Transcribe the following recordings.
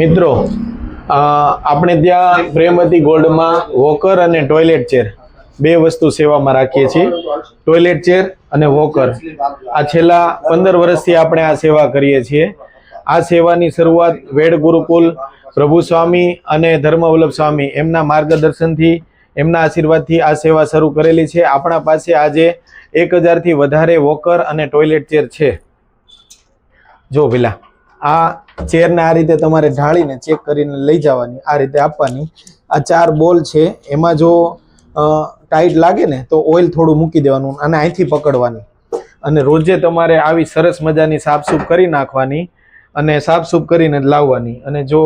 મિત્રો આપણે ત્યાં પ્રેમવતી ગોલ્ડમાં વોકર અને ટોયલેટ ચેર, બે વસ્તુ સેવામાં રાખીએ છીએ. ટોયલેટ ચેર અને વોકર. આ છેલ્લા પંદર વર્ષથી આપણે આ સેવા કરીએ છીએ. આ સેવાની શરૂઆત વેડ ગુરુકુલ, પ્રભુ સ્વામી અને ધર્મવલ્લભ સ્વામી એમના માર્ગદર્શનથી, એમના આશીર્વાદથી આ સેવા શરૂ કરેલી છે. આપણા પાસે આજે એક હજારથી વધારે વોકર અને ટોયલેટ ચેર છે. જો પેલા આ ચેરને આ રીતે તમારે ઢાળીને ચેક કરીને લઈ જવાની, આ રીતે આપવાની. આ ચાર બોલ છે, એમાં જો ટાઈટ લાગે ને, તો ઓઇલ થોડું મૂકી દેવાનું અને અહીંથી પકડવાની. અને રોજે તમારે આવી સરસ મજાની સાફસૂફ કરી નાખવાની અને સાફસૂફ કરીને લાવવાની. અને જો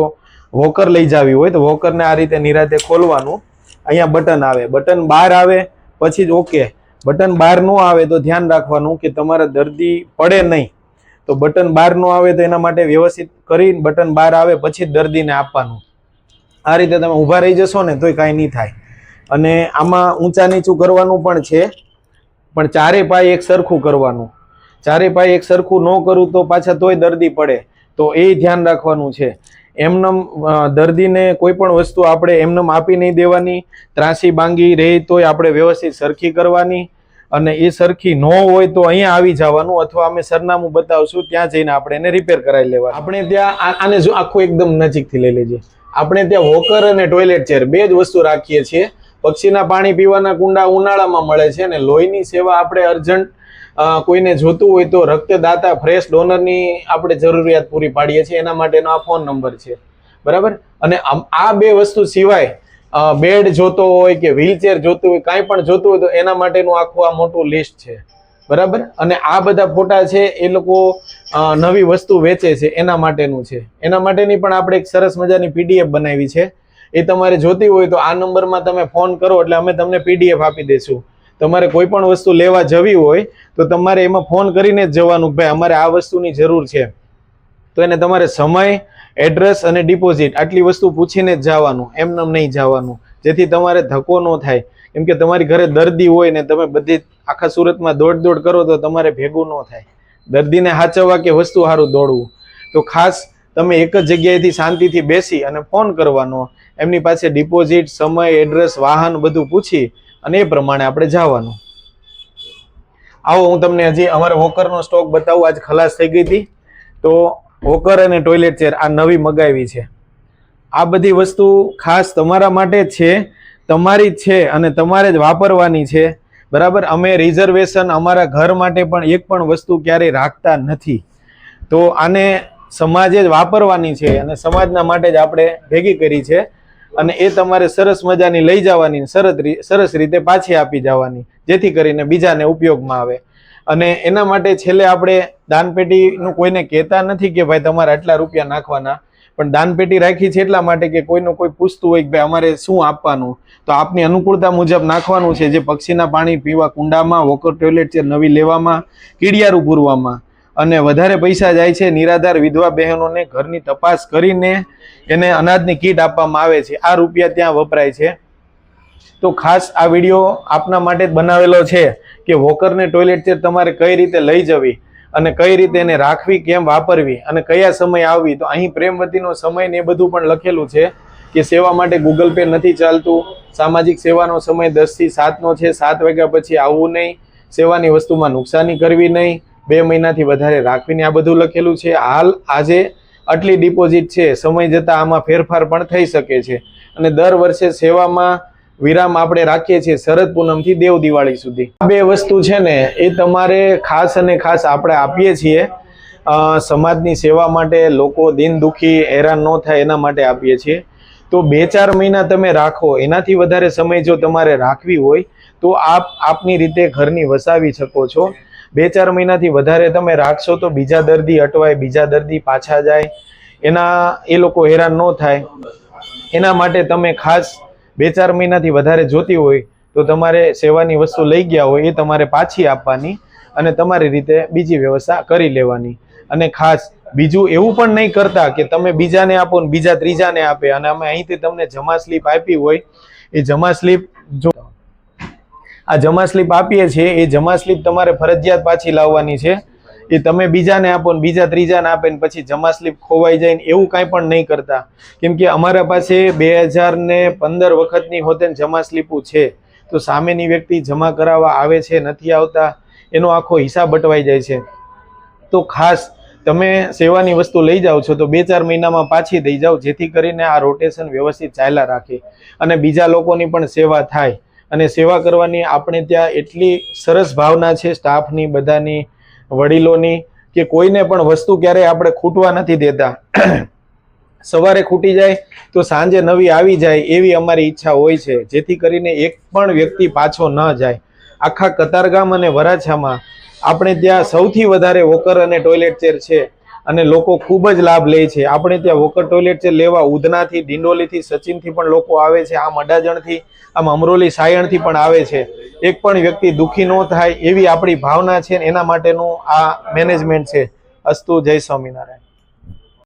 વોકર લઈ જાવી હોય, તો વોકરને આ રીતે નિરાતે ખોલવાનું. અહીંયા બટન આવે. બટન બહાર આવે, પછી જ ઓકે બટન બહાર ન આવે, તો ધ્યાન રાખવાનું કે તમારા દર્દી પડે નહીં. તો બટન બહાર નો આવે તો એના માટે વ્યવસ્થિત કરી બટન બહાર આવે પછી જ દર્દીને આપવાનું. આ રીતે તમે ઊભા રહી જશો ને તોય કાંઈ નહીં થાય. અને આમાં ઊંચા નીચું કરવાનું પણ છે, પણ ચારે પાય એક સરખું કરવાનું. ચારે પાય એક સરખું ન કરું તો પાછા તોય દર્દી પડે. તો એ ધ્યાન રાખવાનું છે. એમનેમ દર્દીને કોઈ પણ વસ્તુ આપણે એમનેમ આપી નહીં દેવાની. ત્રાસી, બાંગી રહે તોય આપણે વ્યવસ્થિત સરખી કરવાની. અને એ સરખી ન હોય તો અહીંયા આવી જવાનું અથવા અમે સરનામું બતાવશું, ત્યાં જઈને આપણે એને રિપેર કરાવી લેવા આપણે ત્યાં આને જો આખું એકદમ નજીકથી લઈ લેજે. આપણે ત્યાં વોકર અને ટોયલેટ ચેર બે જ વસ્તુ રાખીએ છીએ. પક્ષીના પાણી પીવાના કુંડા ઉનાળામાં મળે છે અને લોહીની સેવા આપણે અર્જન્ટ કોઈને જોતું હોય તો રક્તદાતા ફ્રેશ ડોનરની આપણે જરૂરિયાત પૂરી પાડીએ છીએ. એના માટેનો આ ફોન નંબર છે. બરાબર? અને આ બે વસ્તુ સિવાય બેડ જોતો હોય કે વ્હીલચેર જોતું હોય, કાંઈ પણ જોતું હોય તો એના માટેનું આખું આ મોટું લિસ્ટ છે. બરાબર? અને આ બધા ફોટા છે એ લોકો નવી વસ્તુ વેચે છે એના માટેનું છે. એના માટેની પણ આપણે એક સરસ મજાની પીડીએફ બનાવી છે. એ તમારે જોતી હોય તો આ નંબરમાં તમે ફોન કરો એટલે અમે તમને પીડીએફ આપી દઈશું તમારે કોઈ પણ વસ્તુ લેવા જવી હોય તો તમારે એમાં ફોન કરીને જ જવાનું ભાઈ અમારે આ વસ્તુની જરૂર છે. તો એને તમારે સમય એડ્રેસ અને ડિપોઝિટ આટલી વસ્તુ પૂછીને જ જવાનું એમને એમ નહીં જવાનું. જેથી તમારે ધક્કો ન થાય. કેમ કે તમારી ઘરે દર્દી હોય ને તમે બધી આખા સુરતમાં દોડ દોડ કરો તો તમારે ભેગું ન થાય. દર્દીને હાચવવા કે વસ્તુ સારું દોડવું. તો ખાસ તમે એક જ જગ્યાએથી શાંતિથી બેસી અને ફોન કરવાનો. એમની પાસે ડિપોઝિટ, સમય, એડ્રેસ, વાહન બધું પૂછી અને એ પ્રમાણે આપણે જવાનું. આવો હું તમને હજી અમારે વોકરનો સ્ટોક બતાવું. આજ ખલાસ થઈ ગઈ હતી. તો વોકર અને ટોયલેટ ચેર આ નવી મગાવી છે. આ બધી વસ્તુ ખાસ તમારા માટે છે. તમારી જ છે અને તમારે જ વાપરવાની છે. બરાબર? અમે રિઝર્વેશન અમારા ઘર માટે પણ એક પણ વસ્તુ ક્યારેય રાખતા નથી. તો આને સમાજે જ વાપરવાની છે અને સમાજના માટે જ આપણે ભેગી કરી છે. અને એ તમારે સરસ મજાની લઈ જવાની સરસ સરસ રીતે પાછી આપી જવાની. જેથી કરીને બીજાને ઉપયોગમાં આવે. અને એના માટે છેલ્લે આપણે દાનપેટીનું કોઈને કહેતા નથી કે ભાઈ તમારે આટલા રૂપિયા નાખવાના, પણ દાનપેટી રાખી છે એટલા માટે કે કોઈનું કોઈ પૂછતું હોય કે ભાઈ અમારે શું આપવાનું? તો આપની અનુકૂળતા મુજબ નાખવાનું છે જે પક્ષીના પાણી પીવા કુંડામાં, વોકર ટોયલેટ છે, નવી લેવામાં, કીડિયારું પૂરવામાં. અને વધારે પૈસા જાય છે નિરાધાર વિધવા બહેનોને ઘરની તપાસ કરીને એને અનાજની કીટ આપવામાં આવે છે. આ રૂપિયા ત્યાં વપરાય છે. તો ખાસ આ વીડિયો આપના માટે જ બનાવેલો છે કે વોકરને ટોયલેટ ચેર તમારે કઈ રીતે લઈ જવી અને કઈ રીતે એને રાખવી, કેમ વાપરવી અને કયા સમય આવવી. તો અહીં પ્રેમવતીનો સમય ને એ બધું પણ લખેલું છે કે સેવા માટે ગૂગલ પે નથી ચાલતું. સામાજિક સેવાનો સમય દસથી સાતનો છે. સાત વાગ્યા પછી આવવું નહીં. સેવાની વસ્તુમાં નુકસાની કરવી નહીં. બે મહિનાથી વધારે રાખવીને આ બધું લખેલું છે. હાલ આજે આટલી ડિપોઝિટ છે. સમય જતાં આમાં ફેરફાર પણ થઈ શકે છે. અને દર વર્ષે સેવામાં વિરામ આપણે રાખીએ છીએ શરદ પૂનમથી દેવ દિવાળી સુધી. આ બે વસ્તુ છે ને, એ તમારે ખાસ અને ખાસ આપણે આપીએ છીએ. સમાજની સેવા માટે લોકો દિન દુખી હેરાન ન થાય એના માટે આપીએ છીએ. તો બે ચાર મહિના તમે રાખો, એનાથી વધારે સમય જો તમારે રાખવી હોય, તો આપ આપની રીતે ઘરની વસાવી શકો છો. બે ચાર મહિનાથી વધારે તમે રાખશો તો બીજા દર્દી અટવાય, બીજા દર્દી પાછા જાય, એના એ લોકો હેરાન ન થાય. એના માટે તમે ખાસ બે ચાર મહિનાથી વધારે જોતી હોય તો તમારે સેવાની વસ્તુ લઈ ગયા હોય એ તમારે પાછી આપવાની અને તમારી રીતે બીજી વ્યવસ્થા કરી લેવાની. અને ખાસ બીજું એવું પણ નહીં કરતા કે તમે બીજાને આપો ને બીજા ત્રીજાને આપે. અને અમે અહીંથી તમને જમા સ્લીપ આપી હોય, એ જમા સ્લીપ જો આ જમા સ્લીપ આપીએ છીએ, એ જમા સ્લીપ તમારે ફરજિયાત પાછી લાવવાની છે. એ તમે બીજાને આપો ને બીજા ત્રીજાને આપે ને પછી જમા સ્લીપ ખોવાઈ જાય ને એવું કાંઈ પણ નહીં કરતા. કેમ કે અમારા પાસે બે હજાર ને પંદર વખતની હોતે જમા સ્લીપો છે. તો સામેની વ્યક્તિ જમા કરાવવા આવે છે, નથી આવતા, એનો આખો હિસાબ બટવાઈ જાય છે. તો ખાસ તમે સેવાની વસ્તુ લઈ જાઓ છો તો બે ચાર મહિનામાં પાછી દઈ જાઓ, જેથી કરીને આ રોટેશન વ્યવસ્થિત ચાલ્યા રાખે અને બીજા લોકોની પણ સેવા થાય. અને સેવા કરવાની આપણે ત્યાં એટલી સરસ ભાવના છે, સ્ટાફની બધાની વડીલોની કે કોઈને પણ વસ્તુ ક્યારેય આપણે ખૂટવા નથી દેતા. સવારે ખૂટી જાય તો સાંજે નવી આવી જાય એવી અમારી ઈચ્છા હોય છે. જેથી કરીને એક પણ વ્યક્તિ પાછો ન જાય. આખા કતારગામ અને વરાછામાં આપણે ત્યાં સૌથી વધારે વોકર અને ટોયલેટ ચેર છે. અને લોકો ખૂબ જ લાભ લે છે. આપણે ત્યાં વોકર ટોયલેટ છે, લેવા ઉધનાથી, ડિંડોલીથી, સચિનથી પણ લોકો આવે છે. આમ અડાજણથી, આમ અમરોલી સાયણથી પણ આવે છે. એક પણ વ્યક્તિ દુઃખી ન થાય એવી આપણી ભાવના છે એના માટેનું આ મેનેજમેન્ટ છે. અસ્તુ જય સ્વામિનારાયણ.